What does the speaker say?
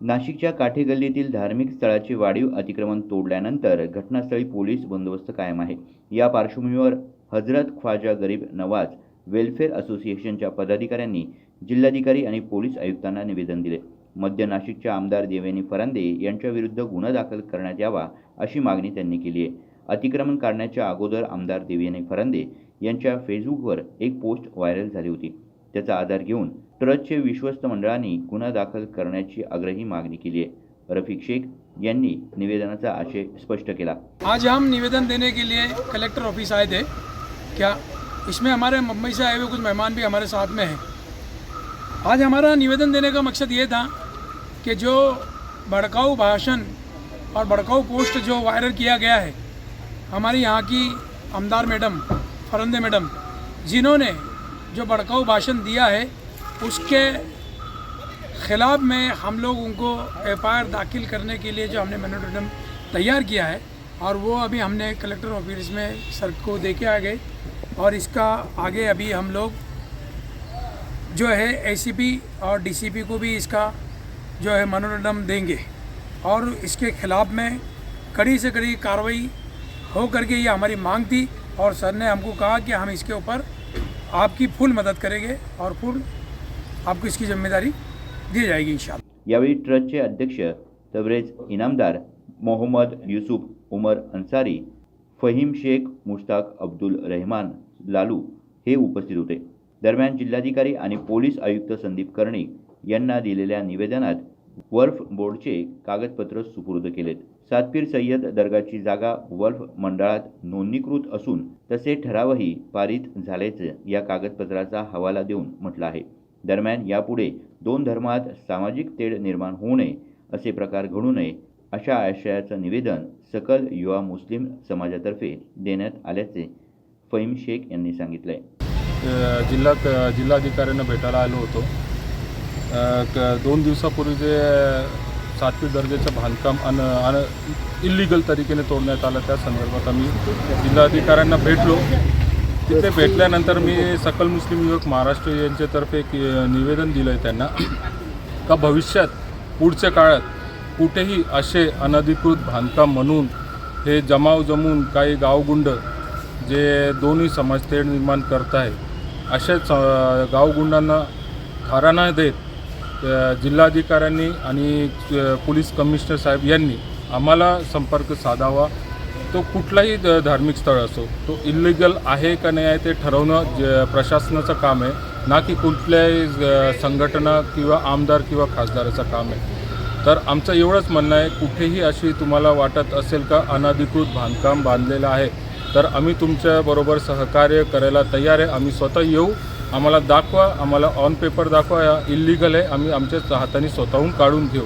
नाशिकच्या काठेगल्लीतील धार्मिक स्थळाचे वाढीव अतिक्रमण तोडल्यानंतर घटनास्थळी पोलीस बंदोबस्त कायम आहे. या पार्श्वभूमीवर हजरत ख्वाजा गरीब नवाज वेलफेअर असोसिएशनच्या पदाधिकाऱ्यांनी जिल्हाधिकारी आणि पोलीस आयुक्तांना निवेदन दिले. मध्य नाशिकच्या आमदार देवेनी फरांदे यांच्याविरुद्ध गुन्हा दाखल करण्यात यावा अशी मागणी त्यांनी केली आहे. अतिक्रमण काढण्याच्या अगोदर आमदार देवेनी फरांदे यांच्या फेसबुकवर एक पोस्ट व्हायरल झाली होती. त्याचा आधार घेऊन ट्रस्टचे विश्वस्त मंडळांनी गुन्हा दाखल करण्याची आग्रही मागणी केली आहे. रफिक शेख यांनी निवेदनाचा आशय स्पष्ट केला. आज हम निवेदन देने के लिए कलेक्टर ऑफिस आए थे. क्या इसमें हमारे मुंबई से आए हुए कुछ मेहमान भी हमारे साथ में हैं? आज हमारा निवेदन देने का मकसद ये था कि जो भड़काऊ भाषण और भड़काऊ पोस्ट जो वायरल किया गया है हमारी यहाँ की आमदार मैडम फरंदे मैडम जिन्होंने जो भड़काऊ भाषण दिया है, उसके खिलाफ में हम लोग उनको एफआईआर दाखिल करने के लिए जो हमने मेमोरेंडम तैयार किया है, और वो अभी हमने कलेक्टर ऑफ़िस में सर को दे के आ गए, और इसका आगे अभी हम लोग जो है एसीपी और डीसीपी को भी इसका जो है मेमोरेंडम देंगे, और इसके खिलाफ में कड़ी से कड़ी कार्रवाई हो करके ये हमारी मांग थी, और सर ने हमको कहा कि हम इसके ऊपर आपकी फुल मदद करेंगे और फुल आपको इसकी जिम्मेदारी दी जाएगी इन यावेळी ट्रस्टचे अध्यक्ष तबरेज इनामदार मोहम्मद युसुफ उमर अन्सारी फहीम शेख मुश्ताक अब्दुल रहमान लालू हे उपस्थित होते. दरम्यान जिल्हाधिकारी आणि पोलीस आयुक्त संदीप कर्णिक यांना दिलेल्या निवेदनात वर्फ बोर्डचे कागदपत्र सुपूर्द केलेत. सातपीर सय्यद दर्गाची जागा वर्फ मंडळात नोंदणीकृत असून तसे ठरावही पारित झाल्याचं या कागदपत्राचा हवाला देऊन म्हटलं आहे. दरम्यान यापुढे दोन धर्मात सामाजिक तेढ निर्माण होऊ नये असे प्रकार घडू नये अशा आशयाचं निवेदन सकल युवा मुस्लिम समाजातर्फे देण्यात आल्याचे फहीम शेख यांनी सांगितलं आहे जिल्ह्यात जिल्हाधिकाऱ्यांना भेटायला आलो होतो. क- दोन दिवसापूर्वी जे सातवी दर्जाचं बांधकाम अन अन इलिगल तरीकेने तोडण्यात आलं. त्या संदर्भात आम्ही जिल्हाधिकाऱ्यांना भेटलो. तिथे भेटल्यानंतर मी सकल मुस्लिम युवक महाराष्ट्र यांच्यातर्फे एक निवेदन दिलं आहे त्यांना का भविष्यात पुढच्या काळात कुठेही असे अनधिकृत बांधकाम म्हणून हे जमाव जमून काही गावगुंड जे दोन्ही समाजतेड निर्माण करत आहे अशाच गावगुंडांना थारा न देत. जिल्हाधिकाऱ्यांनी आणि पोलीस कमिशनर साहेब यांनी आम्हाला संपर्क साधावा. तो कुठलाही ध- धार्मिक स्थळ असो तो इलिगल आहे का नाही आहे ते ठरवणं ज प्रशासनाचं काम आहे ना की कुठल्याही संघटना किंवा आमदार किंवा खासदाराचं काम आहे. तर आमचं एवढंच म्हणणं आहे कुठेही अशी तुम्हाला वाटत असेल का अनधिकृत बांधकाम बांधलेलं आहे तर आम्ही तुमच्याबरोबर सहकार्य करायला तयार आहे. आम्ही स्वतः येऊ आम्हाला दाखवा आम्हाला ऑन पेपर दाखवा या इलिगल आहे आम्ही आमच्याच हाताने स्वतःहून काढून घेऊ.